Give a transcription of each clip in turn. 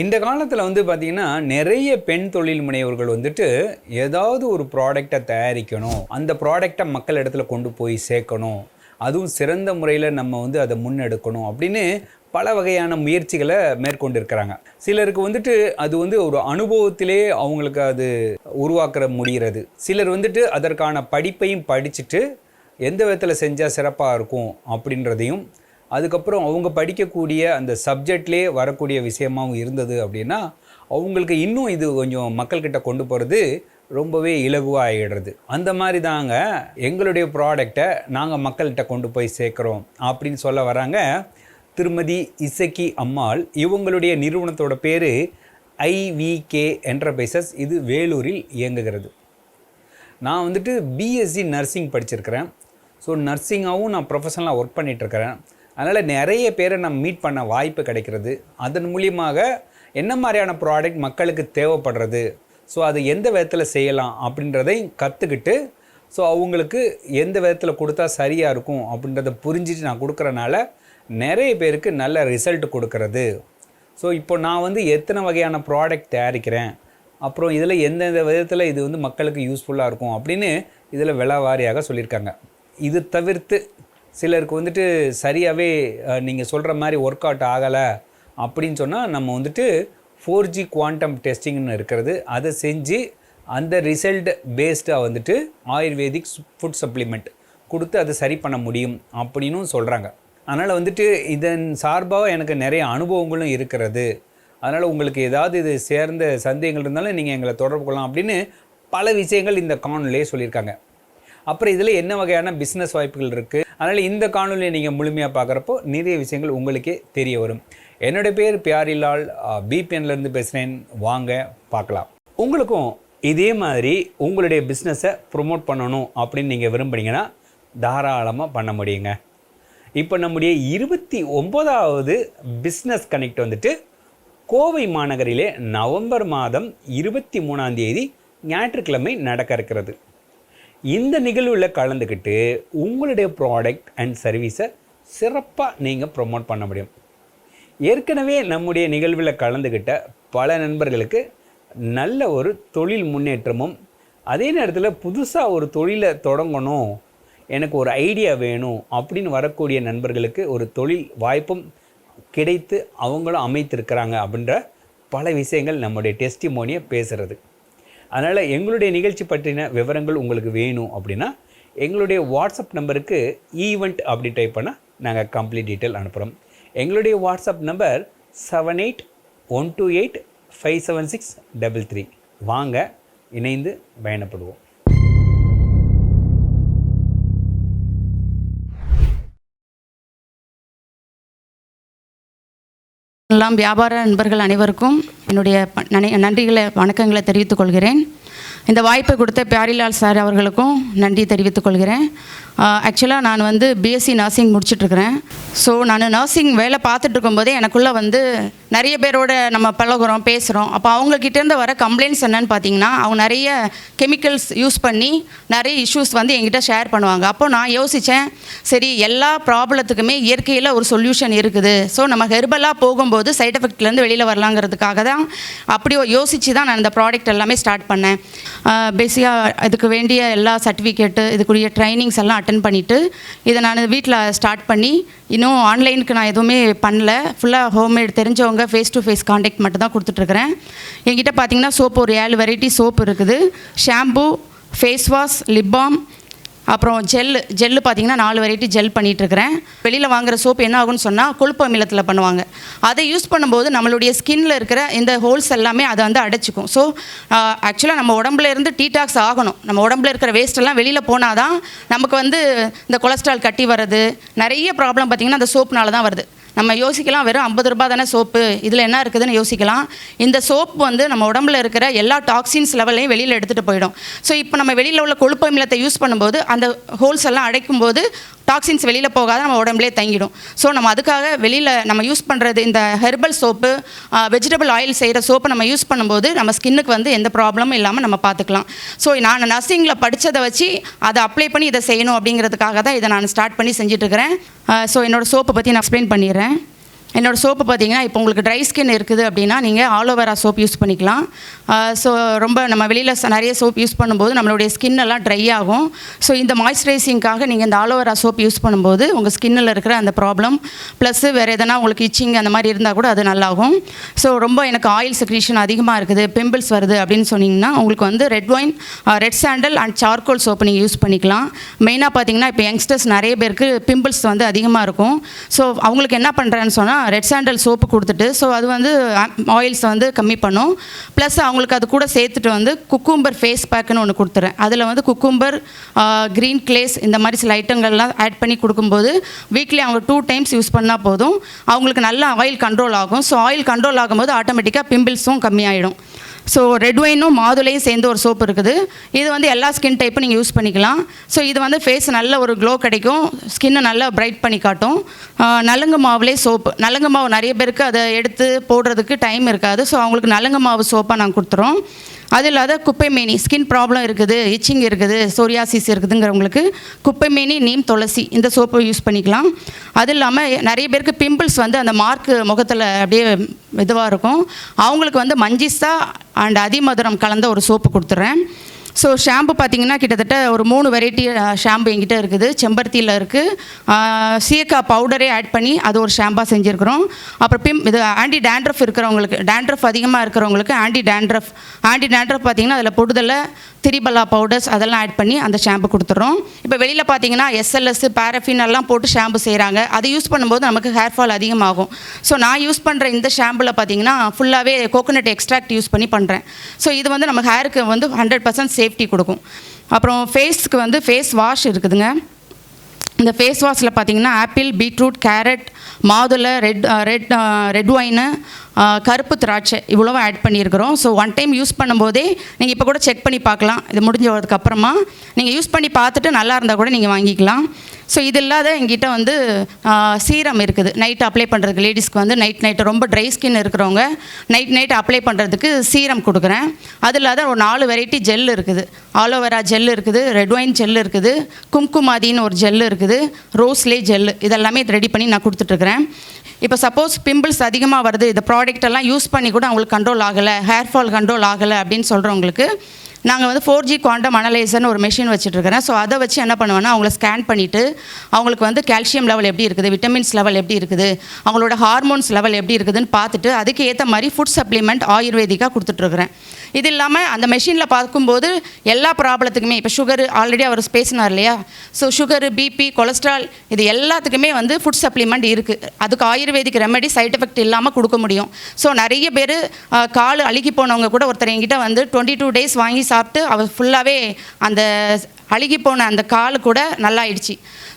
இந்த காலத்தில் வந்து பார்த்திங்கன்னா நிறைய பெண் தொழில் முனைவர்கள் வந்துட்டு ஏதாவது ஒரு ப்ராடக்டை தயாரிக்கணும். அந்த ப்ராடக்டை மக்கள் இடத்துல கொண்டு போய் சேர்க்கணும். அதுவும் சிறந்த முறையில் நம்ம வந்து அதை முன்னெடுக்கணும் அப்படின்னு பல வகையான முயற்சிகளை மேற்கொண்டிருக்கிறாங்க. சிலருக்கு வந்துட்டு அது வந்து ஒரு அனுபவத்திலே அவங்களுக்கு அது உருவாக்குற முடிகிறது. சிலர் வந்துட்டு அதற்கான படிப்பையும் படிச்சுட்டு எந்த விதத்தில் செஞ்சால் சிறப்பாக இருக்கும் அப்படின்றதையும் அதுக்கப்புறம் அவங்க படிக்கக்கூடிய அந்த சப்ஜெக்ட்லேயே வரக்கூடிய விஷயமாகவும் இருந்தது அப்படின்னா அவங்களுக்கு இன்னும் இது கொஞ்சம் மக்கள்கிட்ட கொண்டு போகிறது ரொம்பவே இலகுவாக ஆகிடுறது அந்த மாதிரி தாங்க எங்களுடைய ப்ராடக்டை நாங்கள் மக்கள்கிட்ட கொண்டு போய் சேர்க்குறோம் அப்படின்னு சொல்ல வராங்க திருமதி இசக்கி அம்மாள். இவங்களுடைய நிறுவனத்தோட பேர் ஐவிகே என்டர்பிரைசஸ் இது வேலூரில் இயங்குகிறது. நான் வந்துட்டு பிஎஸ்சி நர்சிங் படிச்சிருக்கிறேன். ஸோ நர்சிங்காகவும் நான் ப்ரொஃபஷனலாக ஒர்க் பண்ணிகிட்ருக்கிறேன் அதனால் நிறைய பேரை நான் மீட் பண்ண வாய்ப்பு கிடைக்கிறது. அதன் மூலியமாக என்ன மாதிரியான ப்ராடக்ட் மக்களுக்கு தேவைப்படுறது? ஸோ அது எந்த விதத்தில் செய்யலாம் அப்படின்றதையும் கற்றுக்கிட்டு ஸோ அவங்களுக்கு எந்த விதத்தில் கொடுத்தா சரியாக இருக்கும் அப்படின்றத புரிஞ்சுட்டு நான் கொடுக்குறனால நிறைய பேருக்கு நல்ல ரிசல்ட் கொடுக்கறது. ஸோ இப்போ நான் வந்து எத்தனை வகையான ப்ராடக்ட் தயாரிக்கிறேன்? அப்புறம் இதில் எந்தெந்த விதத்தில் இது வந்து மக்களுக்கு யூஸ்ஃபுல்லாக இருக்கும் அப்படின்னு இதில் விலை வாரியாக சொல்லியிருக்காங்க. இது தவிர்த்து சிலருக்கு வந்துட்டு சரியாகவே நீங்கள் சொல்கிற மாதிரி ஒர்க் அவுட் ஆகலை அப்படின்னு சொன்னால் நம்ம வந்துட்டு ஃபோர் ஜி குவாண்டம் டெஸ்டிங்னு இருக்கிறது. அதை செஞ்சு அந்த ரிசல்ட் பேஸ்டாக வந்துட்டு ஆயுர்வேதிக் ஃபுட் சப்ளிமெண்ட் கொடுத்து அதை சரி பண்ண முடியும் அப்படின்னும் சொல்கிறாங்க அதனால் வந்துட்டு இதன் சார்பாக எனக்கு நிறைய அனுபவங்களும் இருக்கிறது. அதனால் உங்களுக்கு ஏதாவது இது சேர்ந்த சந்தேகங்கள் இருந்தாலும் நீங்கள் எங்களை தொடர்பு கொள்ளலாம் அப்படின்னு பல விஷயங்கள் இந்த காணொலியே சொல்லியிருக்காங்க. அப்புறம் இதில் என்ன வகையான பிஸ்னஸ் வாய்ப்புகள் இருக்குது அதனால் இந்த காணொலியை நீங்கள் முழுமையாக பார்க்குறப்போ நிறைய விஷயங்கள் உங்களுக்கே தெரிய வரும். என்னுடைய பேர் பியாரிலால் பிபிஎன்லேருந்து பேசுகிறேன் வாங்க பார்க்கலாம் உங்களுக்கும் இதே மாதிரி உங்களுடைய பிஸ்னஸை ப்ரொமோட் பண்ணணும் அப்படின்னு நீங்கள் விரும்புனீங்கன்னா தாராளமாக பண்ண முடியுங்க. இப்போ நம்முடைய இருபத்தி ஒம்போதாவது பிஸ்னஸ் கனெக்ட் வந்துட்டு கோவை மாநகரிலே நவம்பர் மாதம் இருபத்தி மூணாம் தேதி ஞாயிற்றுக்கிழமை நடக்க இருக்கிறது. இந்த நிகழ்வில் கலந்துக்கிட்டு உங்களுடைய ப்ராடக்ட் அண்ட் சர்வீஸை சிறப்பாக நீங்கள் ப்ரொமோட் பண்ண முடியும். ஏற்கனவே நம்முடைய நிகழ்வில் கலந்துக்கிட்ட பல நண்பர்களுக்கு நல்ல ஒரு தொழில் முன்னேற்றமும் அதே நேரத்தில் புதுசாக ஒரு தொழிலை தொடங்கணும் எனக்கு ஒரு ஐடியா வேணும் அப்படின்னு வரக்கூடிய நண்பர்களுக்கு ஒரு தொழில் வாய்ப்பும் கிடைத்து அவங்களும் அமைத்திருக்கிறாங்க அப்படின்ற பல விஷயங்கள் நம்முடைய டெஸ்டிமோனியை பேசுகிறது அதனால் எங்களுடைய நிகழ்ச்சி பற்றின விவரங்கள் உங்களுக்கு வேணும் அப்படின்னா எங்களுடைய வாட்ஸ்அப் நம்பருக்கு ஈவெண்ட் அப்படி டைப் பண்ணால் நாங்கள் கம்ப்ளீட் டீட்டெயில் அனுப்புகிறோம் எங்களுடைய WhatsApp number seven eight one two eight five seven six double three வாங்க இணைந்து பயணப்படுவோம். எல்லாம் வியாபார நண்பர்கள் அனைவருக்கும் என்னுடைய ப- நனை- நன்றிகளை வணக்கங்களை தெரிவித்துக் கொள்கிறேன். இந்த வாய்ப்பை கொடுத்த பியாரிலால் சார் அவர்களுக்கும் நன்றி தெரிவித்துக் கொள்கிறேன். ஆக்சுவலாக நான் வந்து பிஎஸ்சி நர்சிங் முடிச்சிட்ருக்கிறேன் ஸோ நான் நர்சிங் வேலை பார்த்துட்டு இருக்கும்போதே எனக்குள்ளே வந்து நிறைய பேரோட நம்ம பழகுறோம் பேசுகிறோம் அப்போ அவங்கக்கிட்டேருந்து வர கம்ப்ளைண்ட்ஸ் என்னன்னு பார்த்தீங்கன்னா அவங்க நிறைய கெமிக்கல்ஸ் யூஸ் பண்ணி நிறைய இஷ்யூஸ் வந்து எங்கிட்ட ஷேர் பண்ணுவாங்க. அப்போ நான் யோசித்தேன் சரி எல்லா ப்ராப்ளத்துக்குமே இயற்கையில் ஒரு சொல்யூஷன் இருக்குது. ஸோ நம்ம ஹெர்பலாக போகும்போது சைட் எஃபெக்ட்லேருந்து வெளியில் வரலாங்கிறதுக்காக தான் அப்படி யோசித்து தான் நான் இந்த ப்ராடக்ட் எல்லாமே ஸ்டார்ட் பண்ணேன். பேசிக்காக இதுக்கு வேண்டிய எல்லா சர்டிஃபிகேட்டு இதுக்குரிய ட்ரைனிங்ஸ் எல்லாம் அட்டன் பண்ணிவிட்டு இதை நான் வீட்டில் ஸ்டார்ட் பண்ணி இன்னும் ஆன்லைனுக்கு நான் எதுவுமே பண்ணல. ஃபுல்லாக ஹோம்மேட் தெரிஞ்சவங்க ஃபேஸ் டு ஃபேஸ் காண்டாக்ட் மட்டும் தான் கொடுத்துட்ருக்குறேன். என்கிட்ட பார்த்தீங்கன்னா சோப்பு ஒரு ஏழு வெரைட்டி சோப்பு இருக்குது. Shampoo face wash lip balm அப்புறம் ஜெல் ஜெல்லு பார்த்தீங்கன்னா நாலு வெரைட்டி ஜெல் பண்ணிகிட்ருக்கிறேன் வெளியில் வாங்குகிற சோப்பு என்ன ஆகும்னு சொன்னால் கொழுப்பு அமிலத்தில் பண்ணுவாங்க. அதை யூஸ் பண்ணும்போது நம்மளுடைய ஸ்கின்ல இருக்கிற இந்த ஹோல்ஸ் எல்லாமே அதை வந்து அடைச்சிக்கும். ஸோ ஆக்சுவலாக நம்ம உடம்புல இருந்து டீடாக்ஸ் ஆகணும். நம்ம உடம்புல இருக்கிற வேஸ்ட் எல்லாம் வெளியில் போனால் தான் நமக்கு வந்து இந்த கொலஸ்ட்ரால் கட்டி வர்றது நிறைய ப்ராப்ளம் பார்த்திங்கன்னா அந்த சோப்புனால தான் வருது. நம்ம யோசிக்கலாம் வெறும் ஐம்பது ரூபா தானே சோப்பு இதில் என்ன இருக்குதுன்னு யோசிக்கலாம். இந்த சோப் வந்து நம்ம உடம்புல இருக்கிற எல்லா டாக்ஸின்ஸ் லெவலையும் வெளியில் எடுத்துகிட்டு போயிடும். ஸோ இப்போ நம்ம வெளியில் உள்ள கொழுப்பு அமிலத்தை யூஸ் பண்ணும்போது அந்த ஹோல்ஸ் எல்லாம் அடைக்கும் போது டாக்ஸின்ஸ் வெளியில் போகாத நம்ம உடம்புலே தங்கிடும். ஸோ நம்ம அதுக்காக வெளியில் நம்ம யூஸ் பண்ணுறது இந்த ஹெர்பல் சோப்பு வெஜிடபிள் ஆயில் செய்கிற சோப்பை நம்ம யூஸ் பண்ணும்போது நம்ம ஸ்கின்னுக்கு வந்து எந்த ப்ராப்ளமும் இல்லாமல் நம்ம பார்த்துக்கலாம் ஸோ நான் நர்சிங்கில் படித்ததை வச்சு அதை அப்ளை பண்ணி இதை செய்யணும் அப்படிங்கிறதுக்காக தான் இதை நான் ஸ்டார்ட் பண்ணி செஞ்சுட்ருக்கிறேன் ஸோ என்னோடய சோப்பை பற்றி நான் எக்ஸ்பிளைன் பண்ணிடுறேன். né? என்னோட சோப்பு பார்த்தீங்கன்னா இப்போ உங்களுக்கு ட்ரை ஸ்கின் இருக்குது அப்படின்னா நீங்கள் ஆலோவேரா சோப் யூஸ் பண்ணிக்கலாம். ஸோ ரொம்ப நம்ம வெளியில் நிறைய சோப் யூஸ் பண்ணும்போது நம்மளுடைய ஸ்கின் எல்லாம் ட்ரை ஆகும். ஸோ இந்த மாய்ஸ்சரைசிங்காக நீங்கள் இந்த ஆலோவேரா சோப் யூஸ் பண்ணும்போது உங்கள் ஸ்கின்னில் இருக்கிற அந்த ப்ராப்ளம் ப்ளஸ்ஸு வேறு எதனா உங்களுக்கு இச்சிங் அந்த மாதிரி இருந்தால் கூட அது நல்லாகும். ஸோ ரொம்ப எனக்கு ஆயில் செக்ரீஷன் அதிகமாக இருக்குது பிம்பிள்ஸ் வருது அப்படின்னு சொன்னீங்கன்னா உங்களுக்கு வந்து red wine red sandal and charcoal soap நீங்கள் யூஸ் பண்ணிக்கலாம். மெயினாக பார்த்தீங்கன்னா இப்போ யங்ஸ்டர்ஸ் நிறைய பேருக்கு பிம்பிள்ஸ் வந்து அதிகமாக இருக்கும். ஸோ அவங்களுக்கு என்ன பண்ணுறேன்னு சொன்னால் ரெட் சாண்டல் சோப்பு கொடுத்துட்டு ஸோ அது வந்து um, ஆயில்ஸை வந்து கம்மி பண்ணும். ப்ளஸ் அவங்களுக்கு அது கூட சேர்த்துட்டு வந்து குக்கும்பர் ஃபேஸ் பேக்குன்னு ஒன்று கொடுத்துறேன். அதில் வந்து குக்கும்பர் க்ரீன் கிளேஸ் இந்த மாதிரி சில ஐட்டங்கள்லாம் ஆட் பண்ணி கொடுக்கும்போது வீக்லி அவங்க டூ டைம்ஸ் யூஸ் பண்ணால் போதும். அவங்களுக்கு நல்ல ஆயில் கண்ட்ரோல் ஆகும். ஸோ ஆயில் கண்ட்ரோல் ஆகும்போது ஆட்டோமேட்டிக்காக பிம்பிள்ஸும் கம்மியாயிடும். ஸோ ரெட் ஒயினும் மாதுளையும் சேர்ந்து ஒரு சோப்பு இருக்குது. இது வந்து எல்லா ஸ்கின் டைப்பும் நீங்கள் யூஸ் பண்ணிக்கலாம். ஸோ இது வந்து ஃபேஸ் நல்ல ஒரு க்ளோ கிடைக்கும். ஸ்கின்னை நல்லா பிரைட் பண்ணி காட்டும். நலுங்கு மாவுலே சோப்பு நலுங்கு மாவு நிறைய பேருக்கு அதை எடுத்து போடுறதுக்கு டைம் இருக்காது. ஸோ அவங்களுக்கு நலுங்கு மாவு சோப்பாக நாங்கள் கொடுத்துறோம். அது இல்லாத குப்பை மேனி ஸ்கின் ப்ராப்ளம் இருக்குது இச்சிங் இருக்குது சோரியாசிஸ் இருக்குதுங்கிறவங்களுக்கு குப்பை மேனி நீம் துளசி இந்த சோப்பை யூஸ் பண்ணிக்கலாம். அது இல்லாமல் நிறைய பேருக்கு பிம்பிள்ஸ் வந்து அந்த மார்க் முகத்தில் அப்படியே இதுவாக இருக்கும். அவங்களுக்கு வந்து மஞ்சிஸ்தா அண்ட் அதிமதுரம் கலந்த ஒரு சோப்பு கொடுத்துட்றேன் ஸோ ஷாம்பு பார்த்தீங்கன்னா கிட்டத்தட்ட ஒரு மூணு வெரைட்டி ஷாம்பு எங்கிட்ட இருக்குது. செம்பருத்தியில் இருக்குது சீக்கா பவுடரே ஆட் பண்ணி அது ஒரு ஷாம்பாக செஞ்சுருக்குறோம். அப்புறம் பிம் இது ஆன்டி டேண்ட்ரஃப் இருக்கிறவங்களுக்கு டேண்ட்ரஃப் அதிகமாக இருக்கிறவங்களுக்கு ஆன்டி டேண்ட்ரஃப் ஆன்டி டேண்ட்ரஃப் பார்த்தீங்கன்னா அதில் புடுதலை திரிபலா பவுடர்ஸ் அதெல்லாம் ஆட் பண்ணி அந்த ஷாம்பு கொடுத்துட்றோம். இப்போ வெளியில் பார்த்தீங்கன்னா எஸ்எல்எஸ் பேரஃபின் எல்லாம் போட்டு ஷாம்பு செய்கிறாங்க அதை யூஸ் பண்ணும்போது நமக்கு ஹேர் ஃபால் அதிகமாகும். ஸோ நான் யூஸ் பண்ணுற இந்த ஷாம்பில் பார்த்தீங்கன்னா ஃபுல்லாகவே கோகோனட் எக்ஸ்ட்ராக்ட் யூஸ் பண்ணி பண்ணுறேன் ஸோ இது வந்து நம்ம ஹேருக்கு வந்து ஹண்ட்ரட் பர்சன்ட் சேஃப்டி கொடுக்கும். அப்புறம் ஃபேஸ்க்கு வந்து ஃபேஸ் வாஷ் இருக்குதுங்க. இந்த ஃபேஸ் வாஷில் பார்த்தீங்கன்னா ஆப்பிள் பீட்ரூட் கேரட் மாதுளை ரெட் ரெட் ரெட் ஒயினு கருப்பு திராட்சை இவ்வளோவும் ஆட் பண்ணியிருக்கிறோம். ஸோ ஒன் டைம் யூஸ் பண்ணும்போதே நீங்கள் இப்போ கூட செக் பண்ணி பார்க்கலாம். இது முடிஞ்சதுக்கப்புறமா நீங்கள் யூஸ் பண்ணி பார்த்துட்டு நல்லா இருந்தால் கூட நீங்கள் வாங்கிக்கலாம். ஸோ இது இல்லாத எங்கிட்ட வந்து சீரம் இருக்குது. நைட் அப்ளை பண்ணுறதுக்கு லேடிஸ்க்கு வந்து நைட் நைட்டு ரொம்ப ட்ரை ஸ்கின் இருக்கிறவங்க நைட் நைட் அப்ளை பண்ணுறதுக்கு சீரம் கொடுக்குறேன். அது இல்லாத ஒரு நாலு வெரைட்டி ஜெல் இருக்குது. ஆலோவேரா ஜெல் இருக்குது ரெட் ஒயின் ஜெல் இருக்குது கும்குமாதின்னு ஒரு ஜெல் இருக்குது ரோஸ்லே ஜெல் இதெல்லாமே ரெடி பண்ணி நான் கொடுத்துட்ருக்குறேன் இப்போ சப்போஸ் பிம்பிள்ஸ் அதிகமாக வருது இந்த ப்ராடக்ட் எல்லாம் யூஸ் பண்ணி கூட அவங்களுக்கு கண்ட்ரோல் ஆகலை ஹேர் ஃபால் கண்ட்ரோல் ஆகலை அப்படின்னு சொல்கிறவங்களுக்கு நாங்கள் வந்து ஃபோர் ஜி குவாண்டம் அனலைசர்னு ஒரு மிஷின் வச்சுட்ருக்கிறேன் ஸோ அதை வச்சு என்ன பண்ணுவேன்னா அவங்கள ஸ்கேன் பண்ணிவிட்டு அவங்களுக்கு வந்து கால்சியம் லெவல் எப்படி இருக்குது விட்டமின்ஸ் லெவல் எப்படி இருக்குது அவங்களோட ஹார்மோன்ஸ் லெவல் எப்படி இருக்குதுன்னு பார்த்துட்டு அதுக்கு ஏற்ற மாதிரி ஃபுட் சப்ளிமெண்ட் ஆயுர்வேதிக்காக கொடுத்துட்ருக்குறேன் இது இல்லாமல் அந்த மெஷினில் பார்க்கும்போது எல்லா ப்ராப்ளத்துக்குமே இப்போ சுகர் ஆல்ரெடி அவர் பேசினார் இல்லையா? ஸோ சுகரு பிபி கொலஸ்ட்ரால் இது எல்லாத்துக்குமே வந்து ஃபுட் சப்ளிமெண்ட் இருக்குது அதுக்கு Ayur Ayurvedic remedy side effect இல்லாமல் கொடுக்க முடியும். ஸோ நிறைய பேர் கால் அழுகி போனவங்க கூட ஒருத்தர் என்கிட்ட வந்து டுவெண்ட்டி டூ டேஸ் வாங்கி சாப்பிட்டு அவர் ஃபுல்லாகவே அந்த அழுகி போன அந்த கால் கூட நல்லாயிடுச்சு.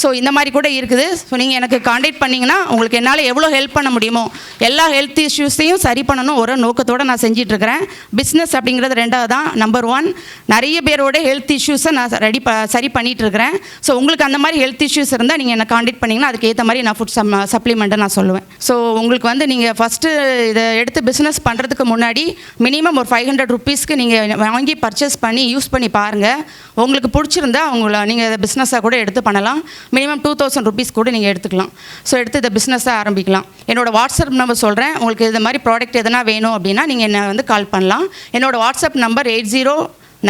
ஸோ இந்த மாதிரி கூட இருக்குது. ஸோ நீங்கள் எனக்கு காண்டாக்ட் பண்ணிங்கன்னா உங்களுக்கு என்னால் எவ்வளோ ஹெல்ப் பண்ண முடியுமோ எல்லா ஹெல்த் இஷ்யூஸையும் சரி பண்ணணும். ஒரு நோக்கத்தோடு நான் செஞ்சிட்ருக்கிறேன். பிஸ்னஸ் அப்படிங்கிறது ரெண்டாவது தான் நம்பர் ஒன் நிறைய பேரோட ஹெல்த் இஷ்யூஸை நான் ரெடி ப சரி பண்ணிகிட்டு இருக்கிறேன் ஸோ உங்களுக்கு அந்த மாதிரி ஹெல்த் இஷ்யூஸ் இருந்தால் நீங்கள் என்னை காண்டாக்ட் பண்ணிங்கன்னா அதுக்கேற்ற மாதிரி நான் ஃபுட் சம் சப்ளிமெண்ட்டை நான் சொல்லுவேன். ஸோ உங்களுக்கு வந்து நீங்கள் ஃபஸ்ட்டு இதை எடுத்து பிஸ்னஸ் பண்ணுறதுக்கு முன்னாடி மினிமம் ஒரு ஃபைவ் ஹண்ட்ரட் ருபீஸ்க்கு நீங்கள் வாங்கி பர்ச்சேஸ் பண்ணி யூஸ் பண்ணி பாருங்கள் உங்களுக்கு பிடிச்சிருந்தா அவங்கள நீங்கள் இதை பிஸ்னஸாக கூட எடுத்து பண்ணலாம். மினிமம் டூ தௌசண்ட் ருபீஸ் கூட நீங்கள் எடுத்துக்கலாம். ஸோ எடுத்து இதை பிஸ்னஸாக ஆரம்பிக்கலாம். என்னோடய வாட்ஸ்அப் நம்பர் சொல்கிறேன் உங்களுக்கு இது மாதிரி ப்ராடக்ட் எதனா வேணும் அப்படின்னா நீங்கள் என்னை வந்து கால் பண்ணலாம். என்னோடய WhatsApp number eight zero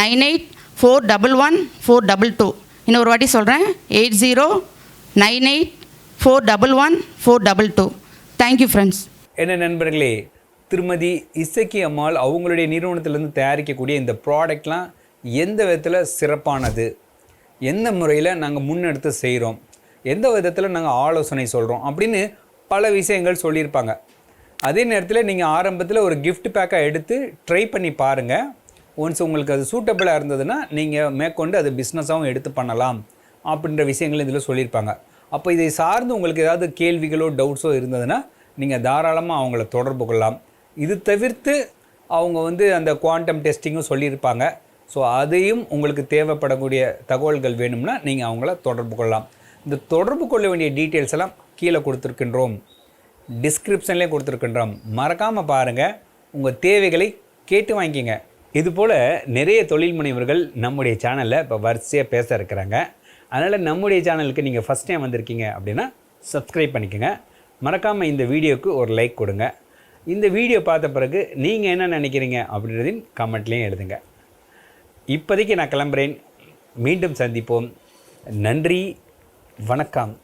nine eight four double one four double two இன்னொரு வாட்டி சொல்கிறேன் eight zero nine eight four double one four double two thank you friends என்ன நண்பர்களே திருமதி இசக்கி அம்மாள் அவங்களுடைய நிறுவனத்திலேருந்து தயாரிக்கக்கூடிய இந்த ப்ராடக்ட்லாம் எந்த விதத்தில் சிறப்பானது? எந்த முறையில் நாங்கள் முன்னெடுத்து செய்கிறோம் எந்த விதத்தில் நாங்கள் ஆலோசனை சொல்கிறோம் அப்படின்னு பல விஷயங்கள் சொல்லியிருப்பாங்க. அதே நேரத்தில் நீங்கள் ஆரம்பத்தில் ஒரு கிஃப்ட் பேக்காக எடுத்து ட்ரை பண்ணி பாருங்கள் ஒன்ஸ் உங்களுக்கு அது சூட்டபிளாக இருந்ததுன்னா நீங்கள் மேற்கொண்டு அது பிஸ்னஸாகவும் எடுத்து பண்ணலாம் அப்படின்ற விஷயங்கள் இதில் சொல்லியிருப்பாங்க. அப்போ இதை சார்ந்து உங்களுக்கு ஏதாவது கேள்விகளோ டவுட்ஸோ இருந்ததுன்னா நீங்கள் தாராளமாக அவங்கள தொடர்பு கொள்ளலாம். இது தவிர்த்து அவங்க வந்து அந்த குவாண்டம் டெஸ்டிங்கும் சொல்லியிருப்பாங்க. ஸோ அதையும் உங்களுக்கு தேவைப்படக்கூடிய தகவல்கள் வேணும்னா நீங்கள் அவங்கள தொடர்பு கொள்ளலாம். இந்த தொடர்பு கொள்ள வேண்டிய டீட்டெயில்ஸ் எல்லாம் கீழே கொடுத்துருக்கின்றோம். டிஸ்கிரிப்ஷன்லேயே கொடுத்துருக்கின்றோம். மறக்காமல் பாருங்கள் உங்கள் தேவைகளை கேட்டு வாங்கிக்கிங்க. இதுபோல் நிறைய தொழில் முனைவர்கள் நம்முடைய சேனலில் இப்போ வரிசையாக பேச இருக்கிறாங்க. அதனால் நம்முடைய சேனலுக்கு நீங்கள் ஃபஸ்ட் டைம் வந்திருக்கீங்க அப்படின்னா சப்ஸ்கிரைப் பண்ணிக்கோங்க. மறக்காமல் இந்த வீடியோவுக்கு ஒரு லைக் கொடுங்க. இந்த வீடியோ பார்த்த பிறகு நீங்கள் என்ன நினைக்கிறீங்க அப்படின்றதையும் கமெண்ட்லேயும் எழுதுங்க. இப்போதைக்கு நான் கிளம்புறேன். மீண்டும் சந்திப்போம். நன்றி. வணக்கம்.